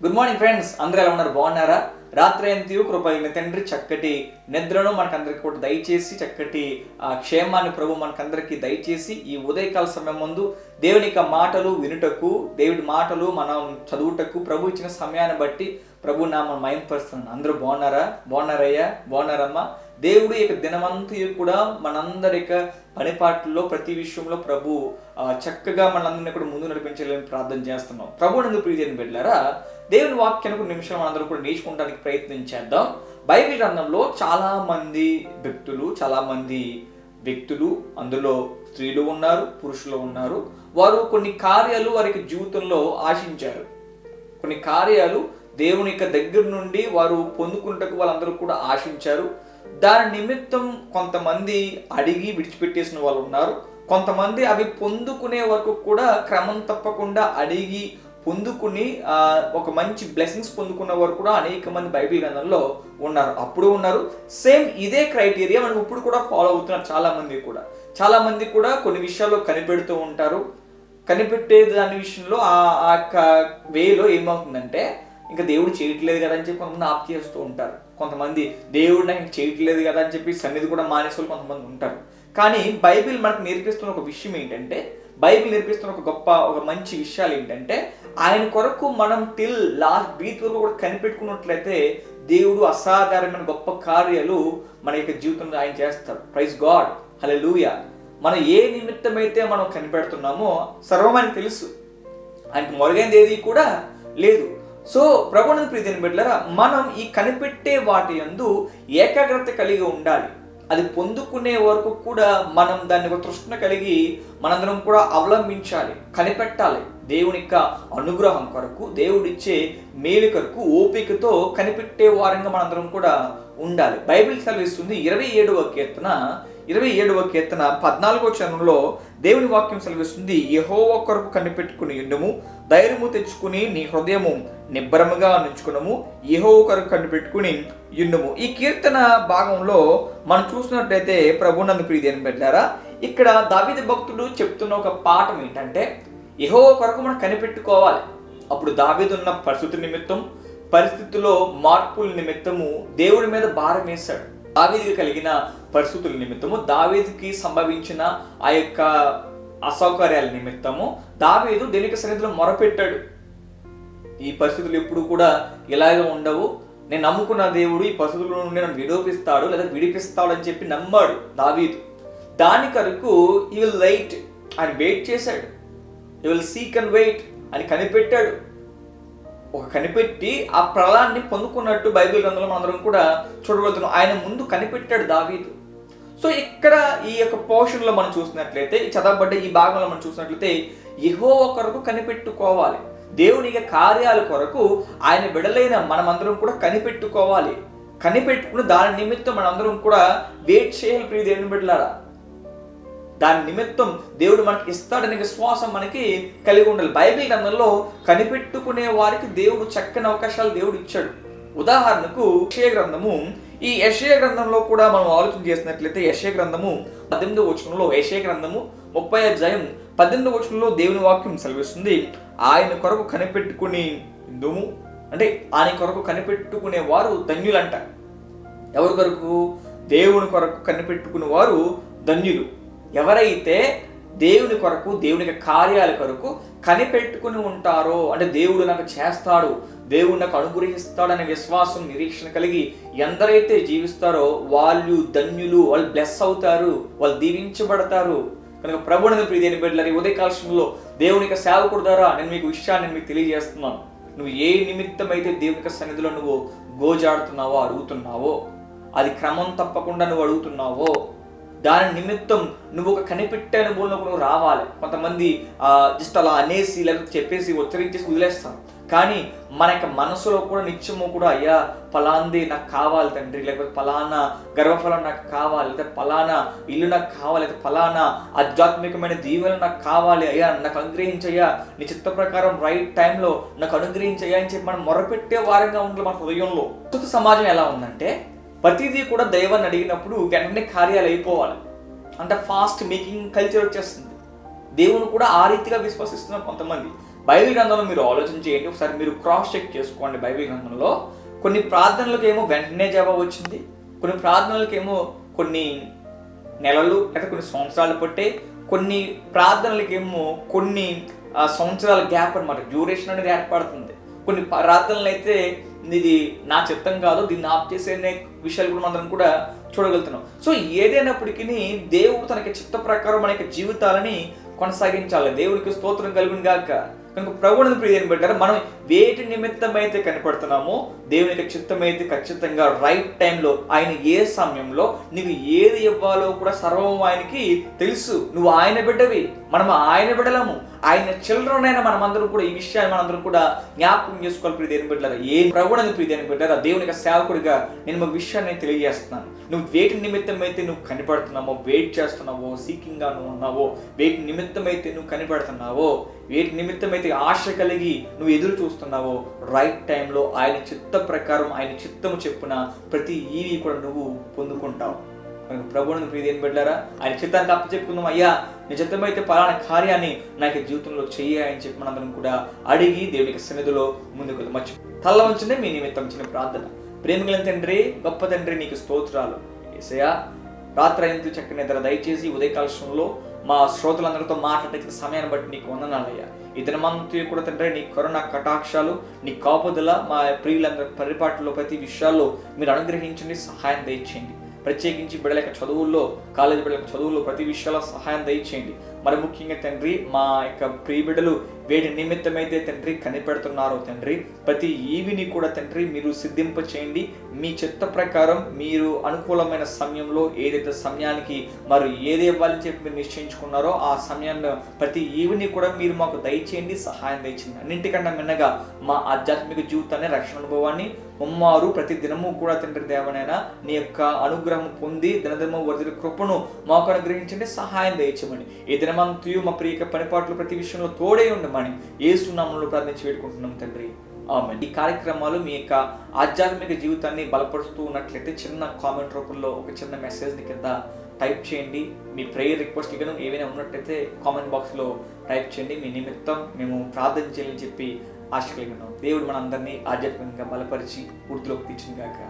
Good morning friends అందరూ ఎలా ఉన్నారు? బాగున్నారా? రాత్రి ఎంతయు కృపగిన తండ్రి చక్కటి నిద్రను మనకందరికి కూడా దయచేసి చక్కటి ఆ, క్షేమాన్ని ప్రభు మనకందరికి దయచేసి ఈ ఉదయకాల సమయం ముందు దేవుని యొక్క మాటలు వినుటకు దేవుడి మాటలు మనం చదువుటకు ప్రభు ఇచ్చిన సమయాన్ని బట్టి ప్రభు నామం మయంపరుస్తున్నాను అందరూ బాగున్నారా? బాగున్నారయ్యా? బాగున్నారమ్మా? దేవుడు యొక్క దినమంతయు కూడా మనందరి యొక్క పనిపాట్లలో ప్రతి విషయంలో ప్రభు చక్కగా మనందరినీ కూడా ముందు నడిపించాలని ప్రార్థన చేస్తున్నాం. ప్రభు నందు ప్రీతిని పెట్టారా దేవుని వాక్యానికి నిమిషం నిమిషాలు మనందరూ కూడా నేర్చుకోవడానికి ప్రయత్నం చేద్దాం. బైబిల్ గ్రంథంలో చాలా మంది వ్యక్తులు చాలా మంది వ్యక్తులు అందులో స్త్రీలు ఉన్నారు పురుషులు ఉన్నారు. వారు కొన్ని కార్యాలు వారికి జీవితంలో ఆశించారు. కొన్ని కార్యాలు దేవుని యొక్క దగ్గర నుండి వారు పొందుకుంటకు వాళ్ళందరూ కూడా ఆశించారు. దాని నిమిత్తం కొంతమంది అడిగి విడిచిపెట్టేసిన వాళ్ళు ఉన్నారు. కొంతమంది అవి పొందుకునే వరకు కూడా క్రమం తప్పకుండా అడిగి పొందుకుని ఒక మంచి బ్లెస్సింగ్స్ పొందుకున్న వారు కూడా అనేక మంది బైబిల్ గ్రంథంలో ఉన్నారు. అప్పుడు ఉన్నారు. సేమ్ ఇదే క్రైటీరియా మనం ఇప్పుడు కూడా ఫాలో అవుతున్నారు చాలా మంది కూడా. చాలా మంది కూడా కొన్ని విషయాల్లో కనిపెడుతూ ఉంటారు. కనిపెట్టే దాని విషయంలో ఆ ఆ యొక్క వేలో ఏమవుతుందంటే ఇంకా దేవుడు చేయట్లేదు కదా అని చెప్పి కొంతమంది ఆప్ చేస్తూ ఉంటారు. కొంతమంది దేవుడు నాకు చేయట్లేదు కదా అని చెప్పి సన్నిధి కూడా మానేసే కొంతమంది ఉంటారు. కానీ బైబిల్ మనకు నేర్పిస్తున్న ఒక విషయం ఏంటంటే బైబిల్ నేర్పిస్తున్న ఒక గొప్ప ఒక మంచి విషయాలు ఏంటంటే ఆయన కొరకు మనం టిల్ లాస్ట్ బీత్ వరకు కూడా కనిపెట్టుకున్నట్లయితే దేవుడు అసాధారణమైన గొప్ప కార్యాలు మన యొక్క జీవితంలో ఆయన చేస్తారు. ప్రైజ్ గాడ్ హలో మనం ఏ నిమిత్తమైతే మనం కనిపెడుతున్నామో సర్వం ఆయనకు తెలుసు. ఆయనకు మొరుగైనది ఏది కూడా లేదు. సో ప్రభుత్వ ప్రీతిని బిడ్డలారా మనం ఈ కనిపెట్టే వాటి యందు ఏకాగ్రత కలిగి ఉండాలి. అది పొందుకునే వరకు కూడా మనం దాన్ని ఒక తృష్ణ కలిగి మనందరం కూడా అవలంబించాలి కనిపెట్టాలి. దేవుని యొక్క అనుగ్రహం కొరకు దేవుడిచ్చే మేలు కొరకు ఓపికతో కనిపెట్టే వారంగా మనందరం కూడా ఉండాలి. బైబిల్ సెలవిస్తుంది ఇరవై ఏడవ కీర్తన ఇరవై ఏడవ కీర్తన పద్నాలుగో చరణంలో దేవుని వాక్యం సెలవిస్తుంది. యహోవ కొరకు కనిపెట్టుకుని ఉండము ధైర్యము తెచ్చుకుని నీ హృదయము నిబ్బరముగా నుంచుకునము యహోవ కొరకు కనిపెట్టుకుని ఉండుము. ఈ కీర్తన భాగంలో మనం చూసినట్లయితే ప్రభు నన్ను ప్రీతి అని పెట్టారా ఇక్కడ దావిద భక్తుడు చెప్తున్న ఒక పాఠం ఏంటంటే యహోవ కొరకు మనం కనిపెట్టుకోవాలి. అప్పుడు దావిదున్న పరిస్థితి నిమిత్తం పరిస్థితుల్లో మార్పుల నిమిత్తము దేవుడి మీద భారం వేశాడు. దావీదికి కలిగిన పరిస్థితుల నిమిత్తము దావీదికి సంభవించిన ఆ యొక్క అసౌకర్యాల నిమిత్తము దావీదు దేనికి సన్నిధిలో మొరపెట్టాడు. ఈ పరిస్థితులు ఎప్పుడు కూడా ఇలాగే ఉండవు. నేను నమ్ముకున్న దేవుడు ఈ పరిస్థితుల నుండి నన్ను విడోపిస్తాడు లేదా విడిపిస్తాడు అని చెప్పి నమ్మాడు దావీదు. దాని కొరకు ఈ విల్ లైట్ ఆయన వెయిట్ చేశాడు. ఈ విల్ సీక్ అండ్ వెయిట్ అని కనిపెట్టాడు. ఒక కనిపెట్టి ఆ ప్రళాన్ని పొందుకున్నట్టు బైబిల్ గ్రంథంలో మనందరం కూడా చూడగలుగుతున్నాం ఆయన ముందు కనిపెట్టాడు దావీదు. సో ఇక్కడ ఈ యొక్క పోర్షన్లో మనం చూసినట్లయితే చదవబడ్డ ఈ భాగంలో మనం చూసినట్లయితే ఎహో కొరకు కనిపెట్టుకోవాలి. దేవుని కార్యాల కొరకు ఆయన విడలైన మనమందరం కూడా కనిపెట్టుకోవాలి. కనిపెట్టుకుని దాని నిమిత్తం మనందరం కూడా వెయిట్ చేయాలి ప్రియ దేవుని బిడ్డలారా. దాని నిమిత్తం దేవుడు మనకి ఇస్తాడనే విశ్వాసం మనకి కలిగి ఉండాలి. బైబిల్ గ్రంథంలో కనిపెట్టుకునే వారికి దేవుడు చక్కని అవకాశాలు దేవుడు ఇచ్చాడు. ఉదాహరణకు యెషయా గ్రంథము. ఈ యశయ గ్రంథంలో కూడా మనం ఆలోచన చేసినట్లయితే యశయ గ్రంథము పద్దెనిమిది వచనంలో యశయ గ్రంథము ముప్పై అధ్యాయం పద్దెనిమిది వచనంలో దేవుని వాక్యం సెలవిస్తుంది. ఆయన కొరకు కనిపెట్టుకుని ఇందుము అంటే ఆయన కొరకు కనిపెట్టుకునే వారు ధన్యులంట. ఎవరి కొరకు? దేవుని కొరకు కనిపెట్టుకునే వారు ధన్యులు. ఎవరైతే దేవుని కొరకు దేవుని కార్యాల కొరకు కనిపెట్టుకుని ఉంటారో అంటే దేవుడు నాకు చేస్తాడు దేవుడు నాకు అనుగ్రహిస్తాడనే విశ్వాసం నిరీక్షణ కలిగి ఎందరైతే జీవిస్తారో వాళ్ళు ధన్యులు వాళ్ళు బ్లెస్ అవుతారు వాళ్ళు దీవించబడతారు. కనుక ప్రభుని ప్రియని బిడ్డలని ఉదయ కాలశంలో దేవుని యొక్క సేవకుడు ద్వారా నేను మీకు విషయాన్ని నేను మీకు తెలియజేస్తున్నాను. నువ్వు ఏ నిమిత్తం అయితే దేవుని యొక్క సన్నిధిలో నువ్వు గోజాడుతున్నావో అడుగుతున్నావో అది క్రమం తప్పకుండా నువ్వు అడుగుతున్నావో దాని నిమిత్తం నువ్వు ఒక కనిపెట్టే అనుభవంలోకి నువ్వు రావాలి. కొంతమంది జస్ట్ అలా అనేసి లేకపోతే చెప్పేసి ఉచ్చరించేసి వదిలేస్తాం. కానీ మన యొక్క మనసులో కూడా నిత్యము కూడా అయ్యా ఫలాంది నాకు కావాలి తండ్రి లేకపోతే ఫలానా గర్వఫలం నాకు కావాలి లేదా ఫలానా ఇల్లు నాకు కావాలి లేదా ఫలానా ఆధ్యాత్మికమైన దీవెన నాకు కావాలి అయ్యా నాకు అనుగ్రహించయ్యా నీ చిత్త ప్రకారం రైట్ టైంలో నాకు అనుగ్రహించయ్యా అని చెప్పి మనం మొరపెట్టే వారంగా ఉండాలి మన హృదయంలో. ప్రస్తుత సమాజం ఎలా ఉందంటే ప్రతిదీ కూడా దైవాన్ని అడిగినప్పుడు వెంటనే కార్యాలు అయిపోవాలి. అంటే ఫాస్ట్ మేకింగ్ కల్చర్ వచ్చేస్తుంది. దేవుని కూడా ఆ రీతిగా విశ్వసిస్తున్నారు కొంతమంది. బైబిల్ గ్రంథంలో మీరు ఆలోచన చేయండి. ఒకసారి మీరు క్రాస్ చెక్ చేసుకోండి బైబిల్ గ్రంథంలో. కొన్ని ప్రార్థనలకు ఏమో వెంటనే జవాబు వచ్చింది. కొన్ని ప్రార్థనలకు ఏమో కొన్ని నెలలు లేదా కొన్ని సంవత్సరాలు పట్టే. కొన్ని ప్రార్థనలకేమో కొన్ని సంవత్సరాల గ్యాప్ అనమాట డ్యూరేషన్ అనేది ఏర్పడుతుంది. కొన్ని ప్రార్థనలు అయితే ఇది నా చిత్తం కాదు దీన్ని ఆప్ చేసే అనే విషయాలు కూడా మనం కూడా చూడగలుగుతున్నాం. సో ఏదైనప్పటికీ దేవుడు తనకి చిత్త ప్రకారం మన యొక్క జీవితాలని కొనసాగించాలి. దేవుడికి స్తోత్రం కలుగును గాక. కనుక ప్రభువుని ప్రియని పెట్టారు మనం వేటి నిమిత్తమైతే కనపడుతున్నామో దేవుని యొక్క చిత్తమైతే ఖచ్చితంగా రైట్ టైంలో ఆయన ఏ సమయంలో నీకు ఏది ఇవ్వాలో కూడా సర్వం ఆయనకి తెలుసు. నువ్వు ఆయన బిడ్డవి మనం ఆయన బిడ్డలము. ఆయన చిల్డ్రన్ అయిన మనమందరం కూడా ఈ విషయాన్ని మనందరం కూడా జ్ఞాపకం చేసుకోవాలి ప్రియ దేని బిడ్డారా ఏ ప్రభువుని ప్రియ దేని బిడ్డారా దేవుని సేవకుడిగా నేను ఒక విషయాన్ని తెలియజేస్తున్నాను. నువ్వు వేటి నిమిత్తం అయితే నువ్వు కనిపడుతున్నావో వెయిట్ చేస్తున్నావో సీకింగ్గా నువ్వు ఉన్నావో వేటి నిమిత్తం అయితే నువ్వు కనిపెడుతున్నావో వేటి నిమిత్తం అయితే ఆశ కలిగి నువ్వు ఎదురు చూస్తున్నావో రైట్ టైంలో ఆయన చిత్త ప్రకారం ఆయన చిత్తము చెప్పున ప్రతి ఈవి కూడా నువ్వు పొందుకుంటావు. మనకు ప్రభువుని ప్రీతి ఏం పెట్టారా ఆయన చిత్తానికి అప్పచెప్పుకుందాం అయ్యా నీ పలానా కార్యాన్ని నాకు జీవితంలో చెయ్యి అని చెప్పి మనందరం కూడా అడిగి దేవునికి సన్నిధిలో ముందుకు మర్చి తల్ల ఉంచిందే మీ నిమిత్తం చిన్న ప్రార్థన. ప్రేమికుల తండ్రి గొప్ప తండ్రి నీకు స్తోత్రాలు. ఏసయ్యా రాత్రి అయిన చక్కని నిద్ర. దయచేసి ఉదయకాల మా శ్రోతలందరితో మాట్లాడే సమయాన్ని బట్టి నీకు వందనాలయ్యా. ఈ దినమంతా కూడా తండ్రి నీ కరుణ కటాక్షాలు నీ కాపుదల మా ప్రియులందరి పరిపాటిలో ప్రతి విషయాల్లో మీరు అనుగ్రహించండి సహాయం దయచేయండి. ప్రత్యేకించి బిడ్డల యొక్క చదువుల్లో కాలేజీ బిడ్డల చదువుల్లో ప్రతి విషయాల్లో సహాయం దయచేయండి. మరి ముఖ్యంగా తండ్రి మా యొక్క ప్రియబిడ్డలు వేటి నిమిత్తమైతే తండ్రి కనిపెడుతున్నారో తండ్రి ప్రతి ఈవిని కూడా తండ్రి మీరు సిద్ధింప చేయండి మీ చిత్త ప్రకారం మీరు అనుకూలమైన సమయంలో ఏదైతే సమయానికి మరి ఏది ఇవ్వాలని చెప్పి మీరు నిశ్చయించుకున్నారో ఆ సమయాన్ని ప్రతి ఈవిని కూడా మీరు మాకు దయచేయండి సహాయం దయచేయండి. అన్నింటికన్నా మిన్నగా మా ఆధ్యాత్మిక జీవితాన్ని రక్షణ అనుభవాన్ని ముమ్మారు ప్రతి దినము కూడా తండ్రి దేవనైనా నీ యొక్క అనుగ్రహం పొంది దినదినము వర్ధిన కృపను మాకు అనుగ్రహించండి సహాయం దయచేయమని. ఈ దినమంతయు మా ప్రియక పనిపాట్లు ప్రతి విషయంలో తోడే ఉండమని ఏ సున్నామంలో ప్రార్థించి వేడుకుంటున్నాం తండ్రి. ఆమె ఈ కార్యక్రమాలు మీ యొక్క ఆధ్యాత్మిక జీవితాన్ని బలపరుస్తూ ఉన్నట్లయితే చిన్న కామెంట్ రూపంలో ఒక చిన్న మెసేజ్ని కింద టైప్ చేయండి. మీ ప్రేయర్ రిక్వెస్ట్ కానీ ఏవైనా ఉన్నట్లయితే కామెంట్ బాక్స్లో టైప్ చేయండి. మీ నిమిత్తం మేము ప్రార్థన చేయాలని చెప్పి ఆశ కలిగి ఉన్నాం. దేవుడు మనందరినీ ఆధ్యాత్మికంగా బలపరిచి వృద్ధిలోకి తెచ్చింది కాక